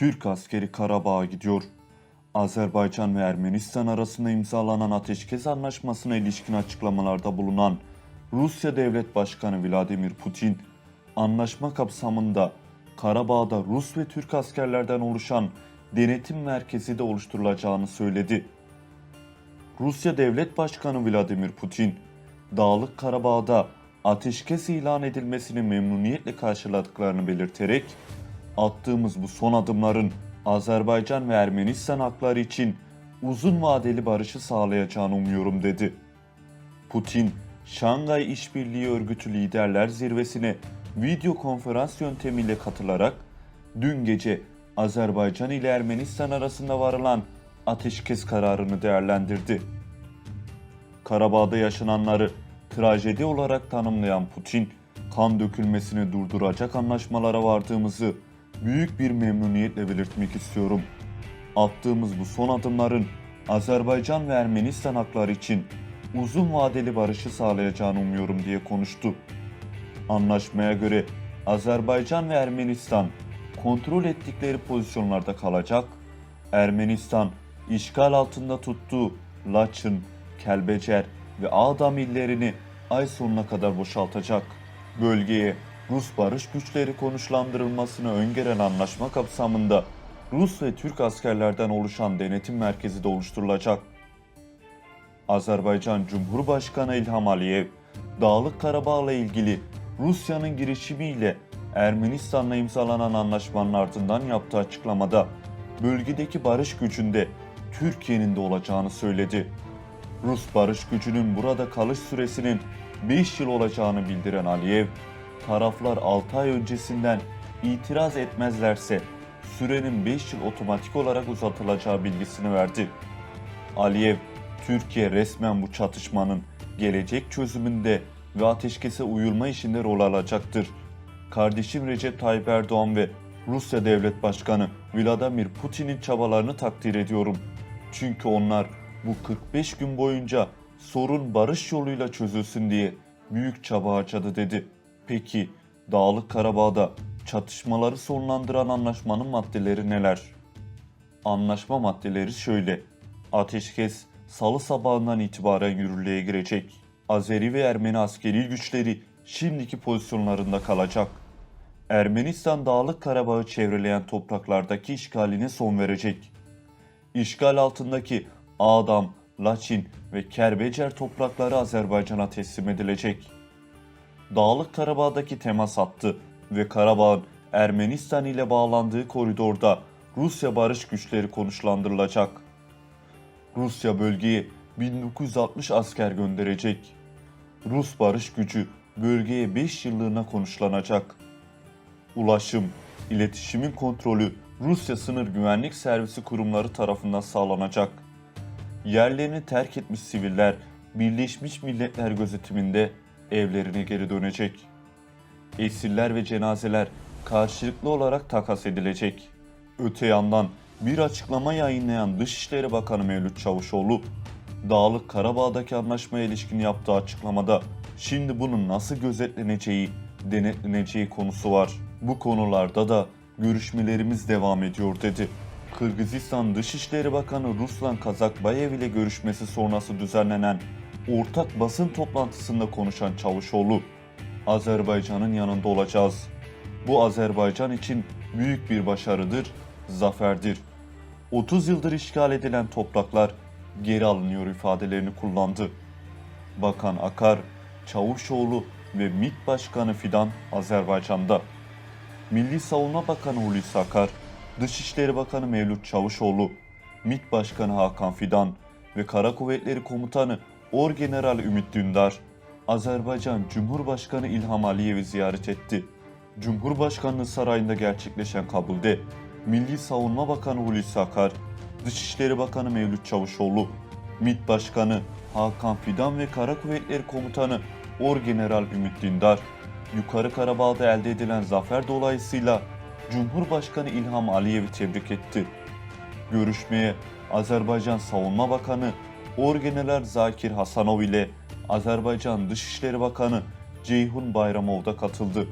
Türk askeri Karabağ'a gidiyor. Azerbaycan ve Ermenistan arasında imzalanan ateşkes anlaşmasına ilişkin açıklamalarda bulunan Rusya Devlet Başkanı Vladimir Putin, anlaşma kapsamında Karabağ'da Rus ve Türk askerlerden oluşan denetim merkezi de oluşturulacağını söyledi. Rusya Devlet Başkanı Vladimir Putin, Dağlık Karabağ'da ateşkes ilan edilmesini memnuniyetle karşıladıklarını belirterek, attığımız bu son adımların Azerbaycan ve Ermenistan hakları için uzun vadeli barışı sağlayacağını umuyorum dedi. Putin, Şangay İşbirliği Örgütü Liderler Zirvesi'ne video konferans yöntemiyle katılarak dün gece Azerbaycan ile Ermenistan arasında varılan ateşkes kararını değerlendirdi. Karabağ'da yaşananları trajedi olarak tanımlayan Putin, kan dökülmesini durduracak anlaşmalara vardığımızı büyük bir memnuniyetle belirtmek istiyorum. Attığımız bu son adımların Azerbaycan ve Ermenistan hakları için uzun vadeli barışı sağlayacağını umuyorum diye konuştu. Anlaşmaya göre Azerbaycan ve Ermenistan kontrol ettikleri pozisyonlarda kalacak. Ermenistan işgal altında tuttuğu Laçın, Kelbecer ve Ağdam illerini ay sonuna kadar boşaltacak. Bölgeye Rus barış güçleri konuşlandırılmasını öngören anlaşma kapsamında Rus ve Türk askerlerden oluşan denetim merkezi de oluşturulacak. Azerbaycan Cumhurbaşkanı İlham Aliyev, Dağlık Karabağ'la ilgili Rusya'nın girişimiyle Ermenistan'la imzalanan anlaşmanın ardından yaptığı açıklamada bölgedeki barış gücünde Türkiye'nin de olacağını söyledi. Rus barış gücünün burada kalış süresinin 5 yıl olacağını bildiren Aliyev, taraflar 6 ay öncesinden itiraz etmezlerse sürenin 5 yıl otomatik olarak uzatılacağı bilgisini verdi. Aliyev, Türkiye resmen bu çatışmanın gelecek çözümünde ve ateşkese uyulma işinde rol alacaktır. Kardeşim Recep Tayyip Erdoğan ve Rusya Devlet Başkanı Vladimir Putin'in çabalarını takdir ediyorum. Çünkü onlar bu 45 gün boyunca sorun barış yoluyla çözülsün diye büyük çaba harcadı dedi. Peki Dağlık Karabağ'da çatışmaları sonlandıran anlaşmanın maddeleri neler? Anlaşma maddeleri şöyle. Ateşkes salı sabahından itibaren yürürlüğe girecek. Azeri ve Ermeni askeri güçleri şimdiki pozisyonlarında kalacak. Ermenistan Dağlık Karabağ'ı çevreleyen topraklardaki işgaline son verecek. İşgal altındaki Ağdam, Laçin ve Kerbecer toprakları Azerbaycan'a teslim edilecek. Dağlık Karabağ'daki temas hattı ve Karabağ'ın Ermenistan ile bağlandığı koridorda Rusya barış güçleri konuşlandırılacak. Rusya bölgeye 1960 asker gönderecek. Rus barış gücü bölgeye 5 yıllığına konuşlanacak. Ulaşım, iletişimin kontrolü Rusya Sınır Güvenlik Servisi kurumları tarafından sağlanacak. Yerlerini terk etmiş siviller Birleşmiş Milletler gözetiminde evlerine geri dönecek. Esirler ve cenazeler karşılıklı olarak takas edilecek. Öte yandan bir açıklama yayınlayan Dışişleri Bakanı Mevlüt Çavuşoğlu, Dağlık Karabağ'daki anlaşmaya ilişkin yaptığı açıklamada şimdi bunun nasıl gözetleneceği, denetleneceği konusu var. Bu konularda da görüşmelerimiz devam ediyor dedi. Kırgızistan Dışişleri Bakanı Ruslan Kazakbayev ile görüşmesi sonrası düzenlenen ortak basın toplantısında konuşan Çavuşoğlu, Azerbaycan'ın yanında olacağız. Bu Azerbaycan için büyük bir başarıdır, zaferdir. 30 yıldır işgal edilen topraklar geri alınıyor ifadelerini kullandı. Bakan Akar, Çavuşoğlu ve MİT Başkanı Fidan Azerbaycan'da. Milli Savunma Bakanı Hulusi Akar, Dışişleri Bakanı Mevlüt Çavuşoğlu, MİT Başkanı Hakan Fidan ve Kara Kuvvetleri Komutanı Orgeneral Ümit Dündar, Azerbaycan Cumhurbaşkanı İlham Aliyev'i ziyaret etti. Cumhurbaşkanlığı sarayında gerçekleşen kabulde Milli Savunma Bakanı Hulusi Akar, Dışişleri Bakanı Mevlüt Çavuşoğlu, MİT Başkanı Hakan Fidan ve Kara Kuvvetleri Komutanı Orgeneral Ümit Dündar, Yukarı Karabağ'da elde edilen zafer dolayısıyla Cumhurbaşkanı İlham Aliyev'i tebrik etti. Görüşmeye Azerbaycan Savunma Bakanı Orgeneral Zakir Hasanov ile Azerbaycan Dışişleri Bakanı Ceyhun Bayramov da katıldı.